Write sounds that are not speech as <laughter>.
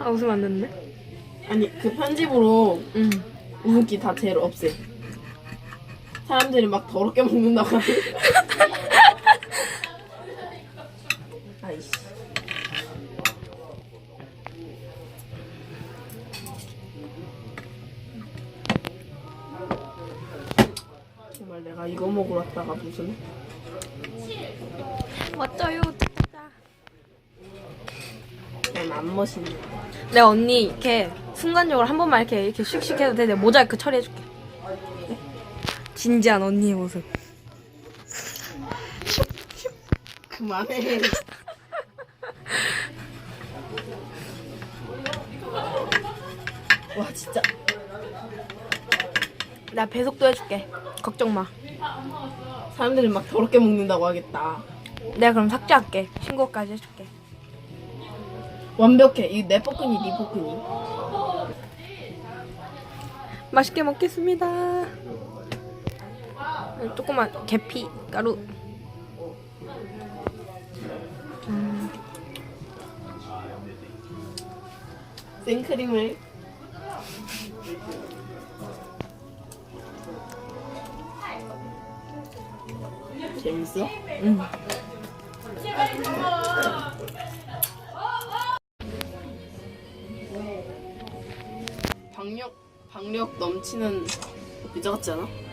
아, 웃으면 안 됐네. 아니 그 편집으로 응. 웃음기 다 제로 없애. 사람들이 막 더럽게 먹는다고 하니. <laughs> 아이씨. 정말 내가 이거 먹으러 왔다가 무슨 맞아요. 안 멋있네. 내가 언니 이렇게 순간적으로 한 번만 이렇게 이렇게 슉슉 해도 돼. 내가 모자이크 처리해줄게. 진지한 언니의 모습. 그만해. <laughs> 와 진짜 나 배속도 해줄게. 걱정 마. 사람들이 막 더럽게 먹는다고 하겠다. 내가 그럼 삭제할게. 신고까지 해줄게. 완벽해. 이 내 포크니 네 포크니. 맛있게 먹겠습니다. 조금만 계피 가루. 생크림을 재밌어? 응. 박력 박력 넘치는 피자 같지 않아? 음.